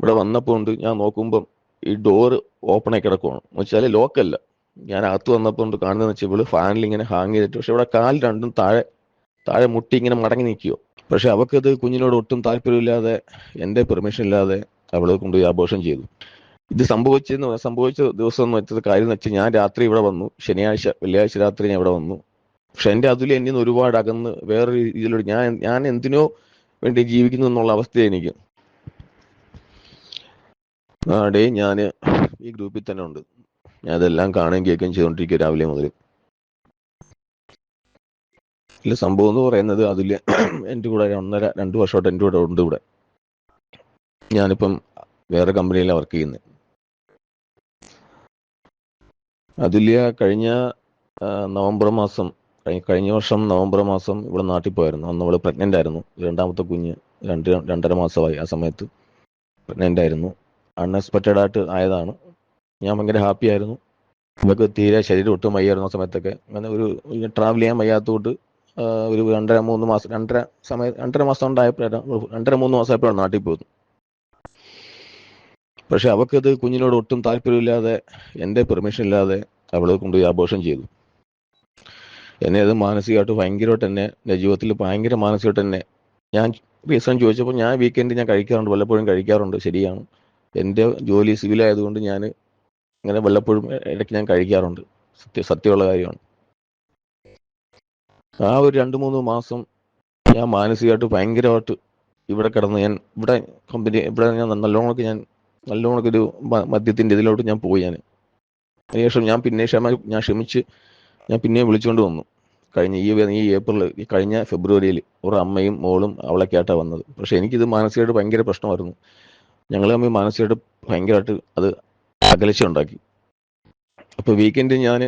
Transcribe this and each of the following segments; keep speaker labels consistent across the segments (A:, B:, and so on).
A: ഇവിടെ വന്നപ്പോൾ ഉണ്ട് ഞാൻ നോക്കുമ്പം ഈ ഡോറ് ഓപ്പൺ ആയി കിടക്കുവാണ്. എന്ന് വെച്ചാൽ ലോക്കല്ല ഞാൻ അകത്ത് വന്നപ്പോൾ ഉണ്ട് കാണുന്നത് വെച്ചാൽ ഇവൾ ഫാനിൽ ഇങ്ങനെ ഹാങ് ചെയ്തിട്ട് പക്ഷെ ഇവിടെ കാൽ രണ്ടും താഴെ താഴെ മുട്ടി ഇങ്ങനെ മടങ്ങി നിൽക്കുവോ പക്ഷെ അവൾക്കത് കുഞ്ഞിനോട് ഒട്ടും താല്പര്യമില്ലാതെ എന്റെ പെർമിഷൻ ഇല്ലാതെ അവളെ കൊണ്ടുപോയി ആഘോഷം ചെയ്തു. ഇത് സംഭവിച്ചെന്ന് സംഭവിച്ച ദിവസം എന്ന് വെച്ചത് കാര്യം എന്ന് വെച്ചാൽ ഞാൻ രാത്രി ഇവിടെ വന്നു. ശനിയാഴ്ച വെള്ളിയാഴ്ച രാത്രി ഞാൻ ഇവിടെ വന്നു. പക്ഷെ എന്റെ അതിൽ എന്നിൽ ഒരുപാട് അകന്ന് വേറൊരു രീതിയിലൂടെ ഞാൻ ഞാൻ എന്തിനോ വേണ്ടി ജീവിക്കുന്നു എന്നുള്ള അവസ്ഥ എനിക്ക്. ആ ഞാൻ ഈ ഗ്രൂപ്പിൽ തന്നെ ഉണ്ട്. ഞാൻ അതെല്ലാം കാണുകയും കേൾക്കുകയും ചെയ്തുകൊണ്ടിരിക്കുക രാവിലെ മുതൽ ഇല്ല സംഭവം എന്ന് പറയുന്നത് അതിൽ എന്റെ കൂടെ ഒന്നര രണ്ട് വർഷമായിട്ട് എന്റെ കൂടെ ഉണ്ട് ഇവിടെ. ഞാനിപ്പം വേറെ കമ്പനിയിലാണ് വർക്ക് ചെയ്യുന്നത് അതിൽ കഴിഞ്ഞ നവംബർ മാസം കഴി- കഴിഞ്ഞ വർഷം നവംബർ മാസം ഇവിടെ നാട്ടിൽ പോയായിരുന്നു. അന്ന് അവൾ പ്രഗ്നന്റ് ആയിരുന്നു. രണ്ടാമത്തെ കുഞ്ഞ് രണ്ട് രണ്ടര മാസമായി ആ സമയത്ത്. പ്രഗ്നന്റ് ആയിരുന്നു. അൺഎക്സ്പെക്റ്റഡ് ആയിട്ട് ആയതാണ്. ഞാൻ ഭയങ്കര ഹാപ്പി ആയിരുന്നു. നമുക്ക് തീരെ ശരീരം ഒട്ടും വയ്യായിരുന്നു ആ സമയത്തൊക്കെ. അങ്ങനെ ഒരു ട്രാവൽ ചെയ്യാൻ വയ്യാത്തതുകൊണ്ട് ഒരു രണ്ടര മൂന്ന് മാസം രണ്ടര സമയം രണ്ടര മാസം ഉണ്ടായപ്പോഴാണ് രണ്ടര മൂന്ന് മാസം മാസമായപ്പോഴാണ് നാട്ടിൽ പോകുന്നത് പക്ഷെ അവൾക്കത് കുഞ്ഞിനോട് ഒട്ടും താല്പര്യമില്ലാതെ എന്റെ പെർമിഷൻ ഇല്ലാതെ അവളെ കൊണ്ടുപോയി ആഘോഷം ചെയ്തു. എന്നെ അത് മാനസികമായിട്ട് ഭയങ്കരമായിട്ട് തന്നെ എന്റെ ജീവിതത്തിൽ ഭയങ്കര മാനസികമായിട്ട് തന്നെ ഞാൻ റീസൺ ചോദിച്ചപ്പോൾ ഞാൻ വീക്കെൻഡ് ഞാൻ കഴിക്കാറുണ്ട് വല്ലപ്പോഴും കഴിക്കാറുണ്ട് ശരിയാണ്. എന്റെ ജോലി സിവിൽ ആയതുകൊണ്ട് ഞാൻ ഇങ്ങനെ വല്ലപ്പോഴും ഇടയ്ക്ക് ഞാൻ കഴിക്കാറുണ്ട്. സത്യ സത്യമുള്ള കാര്യമാണ്. ആ ഒരു രണ്ട് മൂന്ന് മാസം ഞാൻ മാനസികമായിട്ട് ഭയങ്കരമായിട്ട് ഇവിടെ കിടന്ന് ഞാൻ ഇവിടെ കമ്പനി ഇവിടെ ഞാൻ നല്ലോണമൊക്കെ ഞാൻ നല്ലോണമൊക്കെ ഒരു മദ്യത്തിന്റെ ഇതിലോട്ട് ഞാൻ പോയി ഞാൻ അതിനുശേഷം ഞാൻ പിന്നെ ക്ഷമ ഞാൻ ക്ഷമിച്ച് ഞാൻ പിന്നെ വിളിച്ചുകൊണ്ട് വന്നു. കഴിഞ്ഞ ഈ ഈ ഏപ്രിൽ ഈ കഴിഞ്ഞ ഫെബ്രുവരിയിൽ ഒരു അമ്മയും മോളും അവളൊക്കെ ആയിട്ടാണ് വന്നത്. പക്ഷെ എനിക്കിത് മാനസികമായിട്ട് ഭയങ്കര പ്രശ്നമായിരുന്നു. ഞങ്ങൾ തമ്മിൽ മാനസികമായിട്ട് ഭയങ്കരമായിട്ട് അത് അകലച്ച ഉണ്ടാക്കി അപ്പോൾ വീക്കെൻഡ് ഞാൻ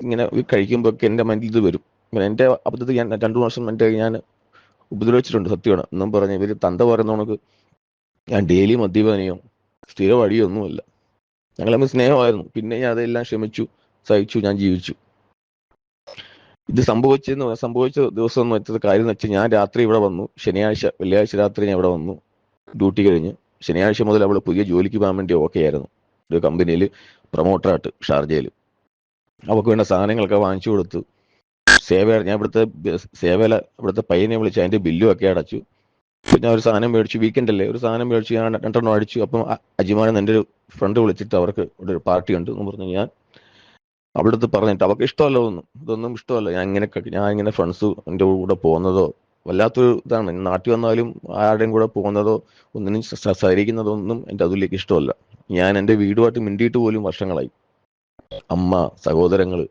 A: ഇങ്ങനെ കഴിക്കുമ്പോൾ എന്റെ മൈൻഡിൽ ഇത് വരും. ഇങ്ങനെ എന്റെ അബദ്ധത്തിൽ ഞാൻ രണ്ടു വർഷം എന്റെ ഞാൻ ഉപദ്രവിച്ചിട്ടുണ്ട് സത്യമാണ്. എന്നും പറഞ്ഞ് ഇവർ തന്ത പറയുന്ന കണക്ക് ഞാൻ ഡെയിലി മദ്യപാനിയോ സ്ഥിര വഴിയോ ഒന്നുമല്ല ഞങ്ങൾ തമ്മിൽ സ്നേഹമായിരുന്നു. പിന്നെ ഞാൻ അതെല്ലാം ക്ഷമിച്ചു സഹിച്ചു ഞാൻ ജീവിച്ചു. ഇത് സംഭവിച്ചെന്ന് സംഭവിച്ച ദിവസം എന്ന് വെച്ചത് കാര്യം എന്ന് വെച്ചാൽ ഞാൻ രാത്രി ഇവിടെ വന്നു. ശനിയാഴ്ച വെള്ളിയാഴ്ച രാത്രി ഞാൻ ഇവിടെ വന്നു. ഡ്യൂട്ടി കഴിഞ്ഞ്. ശനിയാഴ്ച മുതൽ അവൾ പുതിയ ജോലിക്ക് പോകാൻ വേണ്ടി ഓക്കെ ആയിരുന്നു ഒരു കമ്പനിയിൽ പ്രൊമോട്ടറായിട്ട് ഷാർജയിൽ. അവൾക്ക് വേണ്ട സാധനങ്ങളൊക്കെ വാങ്ങിച്ചു കൊടുത്തു. സേവ ഞാൻ ഇവിടുത്തെ സേവല ഇവിടുത്തെ പയ്യനെ വിളിച്ച് അതിന്റെ ബില്ലും ഒക്കെ അടച്ചു. പിന്നെ ഒരു സാധനം മേടിച്ചു വീക്കെൻഡ് അല്ലേ? ഒരു സാധനം മേടിച്ചു ഞാൻ രണ്ടെണ്ണം അടിച്ചു. അപ്പം അജിമാനം എന്റെ ഒരു ഫ്രണ്ട് വിളിച്ചിട്ട് അവർക്ക് ഇവിടെ ഒരു പാർട്ടി ഉണ്ട് എന്ന് പറഞ്ഞു. ഞാൻ അവിടുത്തെ പറഞ്ഞിട്ട് അവർക്ക് ഇഷ്ടമല്ല ഒന്നും ഇതൊന്നും ഇഷ്ടമല്ല. ഞാൻ ഇങ്ങനെ ഞാൻ ഇങ്ങനെ ഫ്രണ്ട്സ് എന്റെ കൂടെ പോകുന്നതോ വല്ലാത്തൊരു ഇതാണ്. നാട്ടിൽ വന്നാലും ആരുടെയും കൂടെ പോകുന്നതോ ഒന്നിനും സഹകരിക്കുന്നതോ ഒന്നും എന്റെ അതിലേക്ക് ഇഷ്ടമല്ല. ഞാൻ എന്റെ വീടുമായിട്ട് മിണ്ടിയിട്ട് പോലും വർഷങ്ങളായി. അമ്മ സഹോദരങ്ങൾ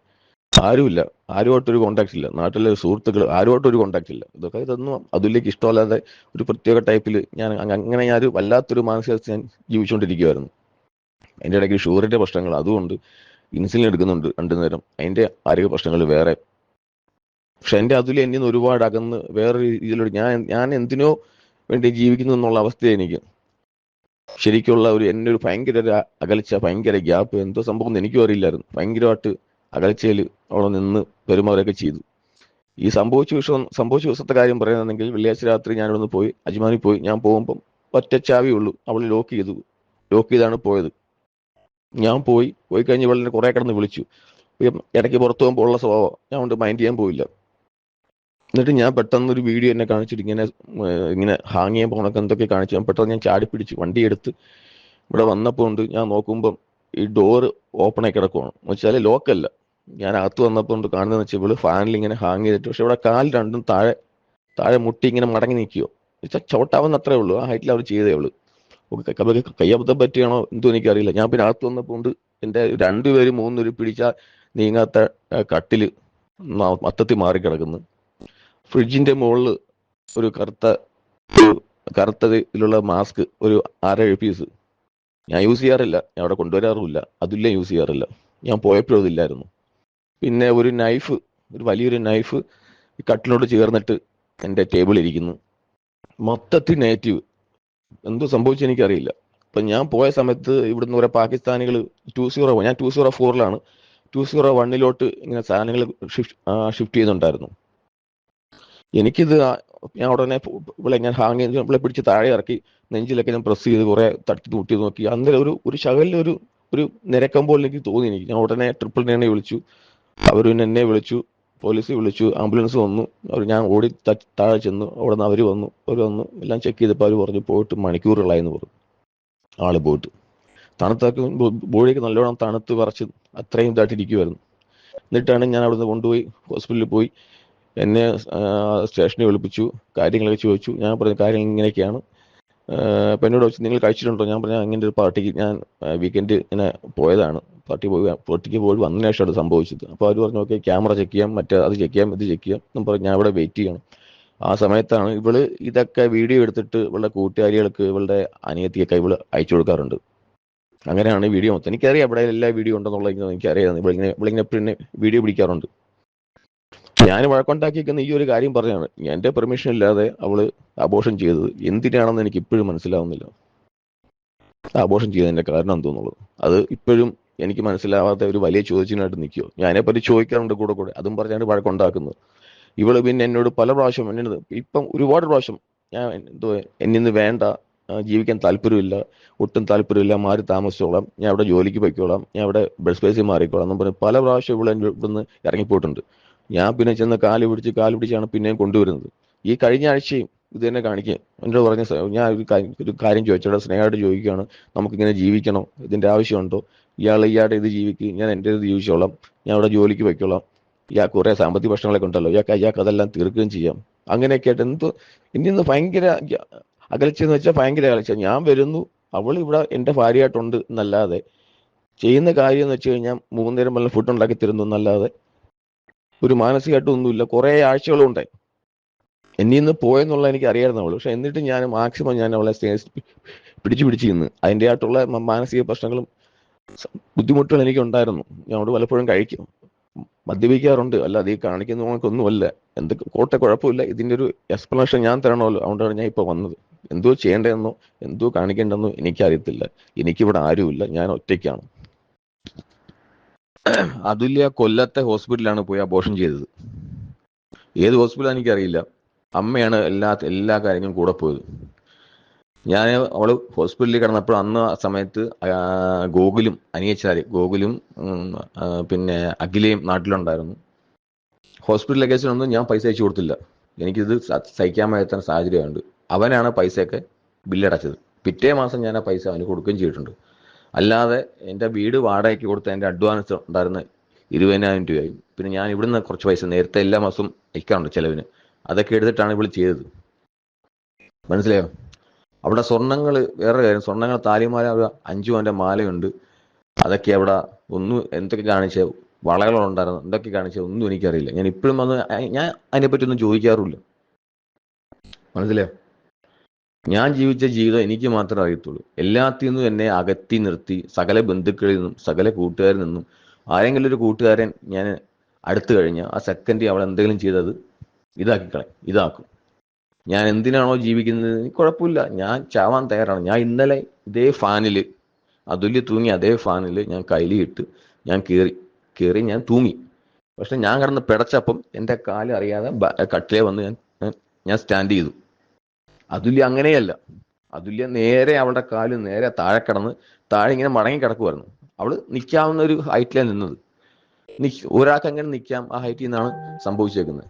A: ആരുമില്ല. ആരുമായിട്ടൊരു കോണ്ടാക്ട് ഇല്ല. നാട്ടിലെ സുഹൃത്തുക്കൾ ആരുമായിട്ടൊരു കോണ്ടാക്ട് ഇല്ല. ഇതൊക്കെ ഇതൊന്നും അതിലേക്ക് ഇഷ്ടമല്ലാതെ ഒരു പ്രത്യേക ടൈപ്പിൽ ഞാൻ അങ്ങ- അങ്ങനെ ഞാൻ വല്ലാത്തൊരു മാനസികാവസ്ഥ ഞാൻ ജീവിച്ചുകൊണ്ടിരിക്കുവായിരുന്നു. അതിന്റെ ഇടയ്ക്ക് ഷുഗറിന്റെ പ്രശ്നങ്ങൾ. അതുകൊണ്ട് ഇൻസുലിൻ എടുക്കുന്നുണ്ട് രണ്ടു നേരം. അതിന്റെ ആരോഗ്യ പ്രശ്നങ്ങൾ വേറെ. പക്ഷെ എന്റെ അതിൽ എന്നിൽ നിന്ന് ഒരുപാട് അകന്ന് വേറൊരു രീതിയിലൂടെ ഞാൻ ഞാൻ എന്തിനോ വേണ്ടി ജീവിക്കുന്നു എന്നുള്ള അവസ്ഥ എനിക്ക്. ശരിക്കുള്ള ഒരു എന്നെ ഒരു ഭയങ്കര ഒരു അകൽച്ച ഭയങ്കര ഗ്യാപ്പ് എന്തോ സംഭവം എനിക്കും അറിയില്ലായിരുന്നു. ഭയങ്കരമായിട്ട് അകൽച്ചയിൽ അവിടെ നിന്ന് പെരുമാറുകയൊക്കെ ചെയ്തു. ഈ സംഭവിച്ച വിഷയം സംഭവിച്ച ദിവസത്തെ കാര്യം പറയുകയാണെങ്കിൽ വെള്ളിയാഴ്ച രാത്രി ഞാൻ ഇവിടെ പോയി അജ്മാനിൽ പോയി. ഞാൻ പോകുമ്പം ഒറ്റ ചാവി ഉള്ളൂ. അവൾ ലോക്ക് ചെയ്തു. ലോക്ക് ചെയ്താണ് പോയത്. ഞാൻ പോയി പോയി കഴിഞ്ഞ് ഇവളെന്നെ കുറെ കിടന്ന് വിളിച്ചു. ഇടയ്ക്ക് പുറത്തു പോകുമ്പോൾ ഉള്ള സ്വഭാവം ഞാൻ കൊണ്ട് മൈൻഡ് ചെയ്യാൻ പോയില്ല. എന്നിട്ട് ഞാൻ പെട്ടെന്ന് ഒരു വീഡിയോ എന്നെ കാണിച്ചിട്ട് ഇങ്ങനെ ഇങ്ങനെ ഹാങ് ചെയ്യാൻ പോകണൊക്കെ എന്തൊക്കെ കാണിച്ചു. ഞാൻ പെട്ടെന്ന് ഞാൻ ചാടി പിടിച്ചു വണ്ടി എടുത്ത് ഇവിടെ വന്നപ്പോൾ ഉണ്ട് ഞാൻ നോക്കുമ്പം ഈ ഡോറ് ഓപ്പൺ ആയി കിടക്കുവാണ്. എന്ന് വെച്ചാൽ ലോക്കല്ല ഞാൻ അകത്ത് വന്നപ്പോൾ ഉണ്ട് കാണുന്നതെന്ന് വെച്ചാൽ ഇവൾ ഫാനിൽ ഇങ്ങനെ ഹാങ് ചെയ്തിട്ട് പക്ഷെ ഇവിടെ കാൽ രണ്ടും താഴെ താഴെ മുട്ടി ഇങ്ങനെ മടങ്ങി നിൽക്കുവോ വെച്ചാൽ ചവിട്ടാവുന്ന അത്രേ ഉള്ളൂ. ആ ഹൈറ്റിൽ അവർ ചെയ്തേ ഉള്ളൂ. അവർക്ക് കയ്യബദ്ധം പറ്റിയാണോ എന്തോ എനിക്കറിയില്ല. ഞാൻ പിന്നെ അകത്ത് വന്നപ്പോൾ ഉണ്ട് എന്റെ രണ്ടുപേരും മൂന്നുപേരും പിടിച്ച നീങ്ങാത്ത കട്ടിൽ മത്തത്തിൽ മാറിക്കിടക്കുന്നു. മാറി കിടക്കുന്നു ഫ്രിഡ്ജിന്റെ മുകളിൽ ഒരു കറുത്ത ഒരു കറുത്ത ഇതിലുള്ള മാസ്ക് ഒരു ആറേഴ് പീസ് ഞാൻ യൂസ് ചെയ്യാറില്ല. ഞാൻ അവിടെ കൊണ്ടുവരാറുമില്ല. അതില്ല യൂസ് ചെയ്യാറില്ല. ഞാൻ പോയപ്പോഴും അതില്ലായിരുന്നു. പിന്നെ ഒരു നൈഫ് ഒരു വലിയൊരു നൈഫ് കട്ടിലോട് ചേർന്നിട്ട് എന്റെ ടേബിളിൽ ഇരിക്കുന്നു. മൊത്തത്തിൽ നെഗറ്റീവ് എന്തോ സംഭവിച്ചു എനിക്കറിയില്ല. അപ്പം ഞാൻ പോയ സമയത്ത് ഇവിടുന്ന് കുറെ പാകിസ്ഥാനികൾ ടു സീറോ ഞാൻ ടു സീറോ ഫോറിലാണ് ടു സീറോ വണ്ണിലോട്ട് ഇങ്ങനെ സാധനങ്ങൾ ഷിഫ്റ്റ് ഷിഫ്റ്റ് ചെയ്യുന്നുണ്ടായിരുന്നു എനിക്കിത് ഞാൻ ഉടനെ ഇവിടെ ഞാൻ ഹാങ് ഇവളെ പിടിച്ച് താഴെ ഇറക്കി നെഞ്ചിലൊക്കെ ഞാൻ പ്രസ് ചെയ്ത് കുറെ തട്ടി തൂട്ടി നോക്കി. അന്നേരം ഒരു ഒരു ശകലിൽ ഒരു ഒരു നിരക്കം പോലെ എനിക്ക് തോന്നി എനിക്ക്. ഞാൻ ഉടനെ ട്രിപ്പിൾ നയനെ വിളിച്ചു. അവർ എന്നെ വിളിച്ചു. പോലീസ് വിളിച്ചു. ആംബുലൻസ് വന്നു. അവർ ഞാൻ ഓടി താഴെ ചെന്നു. അവിടെ നിന്ന് അവർ വന്നു. അവർ വന്നു. എല്ലാം ചെക്ക് ചെയ്തപ്പോൾ അവർ പറഞ്ഞു പോയിട്ട് മണിക്കൂറുകളായെന്ന് പറഞ്ഞു. ആൾ പോയിട്ട്. തണുത്തൊക്കെ ബോഡിയൊക്കെ നല്ലോണം തണുത്ത് പറച്ച് അത്രയും ഇതായിട്ട് ഇരിക്കുമായിരുന്നു എന്നിട്ടാണ് ഞാൻ അവിടുന്ന് കൊണ്ടുപോയി ഹോസ്പിറ്റലിൽ പോയി. എന്നെ സ്റ്റേഷനിൽ വിളിപ്പിച്ചു കാര്യങ്ങളൊക്കെ ചോദിച്ചു. ഞാൻ പറഞ്ഞ കാര്യങ്ങൾ ഇങ്ങനെയൊക്കെയാണ്. അപ്പം എന്നോട് ചോദിച്ചു നിങ്ങൾ കഴിച്ചിട്ടുണ്ടോ? ഞാൻ പറഞ്ഞു അങ്ങനെ ഒരു പാർട്ടിക്ക് ഞാൻ വീക്കെൻഡ് ഇങ്ങനെ പോയതാണ്. പാർട്ടി പോയി പാർട്ടിക്ക് പോയി വന്നതിന് ശേഷമാണ് സംഭവിച്ചത്. അപ്പോൾ അവർ പറഞ്ഞു ഓക്കെ ക്യാമറ ചെക്ക് ചെയ്യാം മറ്റേ അത് ചെക്ക് ചെയ്യാം ഇത് ചെക്ക് ചെയ്യാം. എന്ന് പറഞ്ഞു ഞാൻ ഇവിടെ വെയിറ്റ് ചെയ്യണം. ആ സമയത്താണ് ഇവൾ ഇതൊക്കെ വീഡിയോ എടുത്തിട്ട് ഇവളുടെ കൂട്ടുകാരികൾക്ക് ഇവളുടെ അനിയത്തിയൊക്കെ ഇവൾ അയച്ചു കൊടുക്കാറുണ്ട്. അങ്ങനെയാണ് വീഡിയോ. മൊത്തം എനിക്കറിയാം ഇവിടെ എല്ലാ വീഡിയോ ഉണ്ടെന്നുള്ളത് എനിക്കറിയാം. ഇവളിങ്ങനെ ഇവളിങ്ങനെ എപ്പോഴും വീഡിയോ പിടിക്കാറുണ്ട്. ഞാൻ വഴക്കുണ്ടാക്കിയിരിക്കുന്ന ഈ ഒരു കാര്യം പറഞ്ഞാണ് എന്റെ പെർമിഷൻ ഇല്ലാതെ അവൾ അബോഷൻ ചെയ്തത് എന്തിനാണെന്ന് എനിക്ക് ഇപ്പോഴും മനസ്സിലാവുന്നില്ല. അബോഷൻ ചെയ്തതിന്റെ കാരണം എന്തോന്നുള്ളത്? അത് ഇപ്പോഴും എനിക്ക് മനസ്സിലാവാത്ത ഒരു വലിയ ചോദ്യത്തിനായിട്ട് നിൽക്കുമോ ഞാനെപ്പറ്റി ചോദിക്കാറുണ്ട് കൂടെ കൂടെ. അതും പറഞ്ഞാണ് വഴക്കുണ്ടാക്കുന്നത്. ഇവൾ പിന്നെ എന്നോട് പല പ്രാവശ്യം എന്നെ ഇപ്പം ഒരുപാട് പ്രാവശ്യം ഞാൻ എന്തോ എന്നിന്ന് വേണ്ട ജീവിക്കാൻ താല്പര്യമില്ല ഒട്ടും താല്പര്യമില്ല മാറി താമസിച്ചോളാം ഞാൻ അവിടെ ജോലിക്ക് പൊയ്ക്കോളാം ഞാൻ അവിടെ ബസ് സ്പേസിൽ മാറിക്കോളാം എന്ന് പറഞ്ഞ് പല പ്രാവശ്യം ഇവിടെ ഇവിടുന്ന് ഇറങ്ങിപ്പോയിട്ടുണ്ട്. ഞാൻ പിന്നെ ചെന്ന് കാൽ പിടിച്ച് കാൽ പിടിച്ചാണ് പിന്നെയും കൊണ്ടുവരുന്നത്. ഈ കഴിഞ്ഞ ആഴ്ചയും ഇത് തന്നെ കാണിക്കുക. എന്നോട് പറഞ്ഞ ഞാൻ ഒരു കാര്യം ചോദിച്ചോടെ സ്നേഹമായിട്ട് ചോദിക്കുകയാണ്. നമുക്കിങ്ങനെ ജീവിക്കണോ. ഇതിന്റെ ആവശ്യമുണ്ടോ? ഇയാൾ ഇയാളുടെ ഇത് ജീവിക്കും. ഞാൻ എന്റെ ഇത് ജീവിച്ചോളാം. ഞാൻ അവിടെ ജോലിക്ക് വയ്ക്കോളാം ഇയാൾ കുറേ സാമ്പത്തിക പ്രശ്നങ്ങളൊക്കെ ഉണ്ടല്ലോ. ഇയാൾക്ക് ഇയാൾക്ക് അതെല്ലാം തീർക്കുകയും ചെയ്യാം. അങ്ങനെയൊക്കെ ആയിട്ട് എന്തോ ഇനി ഇന്ന് ഭയങ്കര അകൽച്ചെന്ന് വെച്ചാൽ ഭയങ്കര അകൽച്ച. ഞാൻ വരുന്നു. അവൾ ഇവിടെ എന്റെ ഭാര്യയായിട്ടുണ്ട് എന്നല്ലാതെ. ചെയ്യുന്ന കാര്യം എന്ന് വെച്ച് കഴിഞ്ഞാൽ മൂന്നേരം വല്ല ഫുഡ് ഉണ്ടാക്കി തരുന്നു എന്നല്ലാതെ. ഒരു മാനസികമായിട്ടും ഒന്നുമില്ല. കുറേ ആഴ്ചകളുണ്ടായി. എന്നിൽ നിന്ന് പോയെന്നുള്ള എനിക്ക് അറിയായിരുന്നു അവൾ. പക്ഷെ എന്നിട്ട് ഞാൻ മാക്സിമം ഞാൻ അവളെ പിടിച്ചു പിടിച്ച് നിന്ന് അതിന്റെ ആയിട്ടുള്ള മാനസിക പ്രശ്നങ്ങളും ബുദ്ധിമുട്ടുകൾ എനിക്ക് ഉണ്ടായിരുന്നു ഞാൻ അവിടെ പലപ്പോഴും കഴിക്കും. മദ്യപിക്കാറുണ്ട്. അല്ല അത് ഈ കാണിക്കുന്ന കണക്കൊന്നുമല്ല. എന്തൊക്കെ കോട്ടെ കുഴപ്പമില്ല. ഇതിന്റെ ഒരു എക്സ്പ്ലനേഷൻ ഞാൻ തരണമല്ലോ. അതുകൊണ്ടാണ് ഞാൻ ഇപ്പൊ വന്നത്. എന്തോ ചെയ്യേണ്ടതെന്നോ എന്തോ കാണിക്കേണ്ടെന്നോ എനിക്കറിയത്തില്ല. എനിക്കിവിടെ ആരുമില്ല. ഞാൻ ഒറ്റയ്ക്കാണ്. അതുല്യ കൊല്ലത്തെ ഹോസ്പിറ്റലാണ് പോയി അബോഷൻ ചെയ്തത്. ഏത് ഹോസ്പിറ്റലാണ് എനിക്കറിയില്ല. അമ്മയാണ് എല്ലാ എല്ലാ കാര്യങ്ങളും കൂടെ പോയത്. ഞാൻ അവൾ ഹോസ്പിറ്റലിൽ കിടന്നപ്പോൾ അന്ന് ആ സമയത്ത് ഗോകുലും അനിയച്ചാര് ഗോകുലും പിന്നെ അഖിലയും നാട്ടിലുണ്ടായിരുന്നു. ഹോസ്പിറ്റൽ ലഗേജിനൊന്നും ഞാൻ പൈസ അയച്ചു കൊടുത്തില്ല. എനിക്കിത് സഹിക്കാൻ പറ്റാത്ത സാഹചര്യമുണ്ട് അവനാണ് പൈസയൊക്കെ ബില്ലടച്ചത് പിറ്റേ മാസം ഞാൻ ആ പൈസ അവന് കൊടുക്കുകയും ചെയ്തിട്ടുണ്ട്. അല്ലാതെ എന്റെ വീട് വാടകയ്ക്ക് കൊടുത്ത എന്റെ അഡ്വാൻസ് ഉണ്ടായിരുന്ന ഇരുപതിനായിരം രൂപയായി. പിന്നെ ഞാൻ ഇവിടുന്ന് കുറച്ച് പൈസ നേരത്തെ എല്ലാ മാസവും അയക്കാറുണ്ട് ചിലവിന്. അതൊക്കെ എടുത്തിട്ടാണ് ഇവിടെ ചെയ്തത്. മനസ്സിലായോ? അവിടെ സ്വർണങ്ങൾ വേറെ കാര്യം സ്വർണങ്ങൾ താലിമാല അഞ്ചു അവന്റെ മാലയുണ്ട്. അതൊക്കെ അവിടെ ഒന്നും എന്തൊക്കെ കാണിച്ച വളകളുണ്ടായിരുന്നു എന്തൊക്കെ കാണിച്ച ഒന്നും എനിക്കറിയില്ല. ഞാൻ ഇപ്പോഴും വന്ന് ഞാൻ അതിനെപ്പറ്റി ഒന്നും ചോദിക്കാറുമില്ല. മനസ്സിലായോ? ഞാൻ ജീവിച്ച ജീവിതം എനിക്ക് മാത്രമേ അറിയത്തുള്ളൂ. എല്ലാത്തിൽ നിന്നും എന്നെ അകറ്റി നിർത്തി സകല ബന്ധുക്കളിൽ നിന്നും സകല കൂട്ടുകാരിൽ നിന്നും ആരെങ്കിലും ഒരു കൂട്ടുകാരൻ ഞാൻ അടുത്തു കഴിഞ്ഞാൽ ആ സെക്കൻഡ് അവൾ എന്തെങ്കിലും ചെയ്തത് ഇതാക്കി കളയും ഇതാക്കും. ഞാൻ എന്തിനാണോ ജീവിക്കുന്നത്? കുഴപ്പമില്ല. ഞാൻ ചാവാൻ തയ്യാറാണ്. ഞാൻ ഇന്നലെ ഇതേ ഫാനിൽ അതുല്യ തൂങ്ങി അതേ ഫാനിൽ ഞാൻ കയ്യിലിട്ട് ഞാൻ കയറി കയറി ഞാൻ തൂങ്ങി. പക്ഷെ ഞാൻ കിടന്ന് പിടച്ചപ്പം എന്റെ കാൽ അറിയാതെ കട്ടിലേ വന്ന് ഞാൻ- ഞാൻ സ്റ്റാൻഡ് ചെയ്തു. അതുല്യ അങ്ങനെയല്ല. അതുല്യ നേരെ അവളുടെ കാൽ നേരെ താഴെ കിടന്ന് താഴെ ഇങ്ങനെ മടങ്ങി കിടക്കുമായിരുന്നു അവൾ നിൽക്കാവുന്ന ഒരു ഹൈറ്റിലാണ് നിന്നത്. ഒരാൾക്ക് അങ്ങനെ നിൽക്കാം ആ ഹൈറ്റിൽ നിന്നാണ് സംഭവിച്ചേക്കുന്നത്.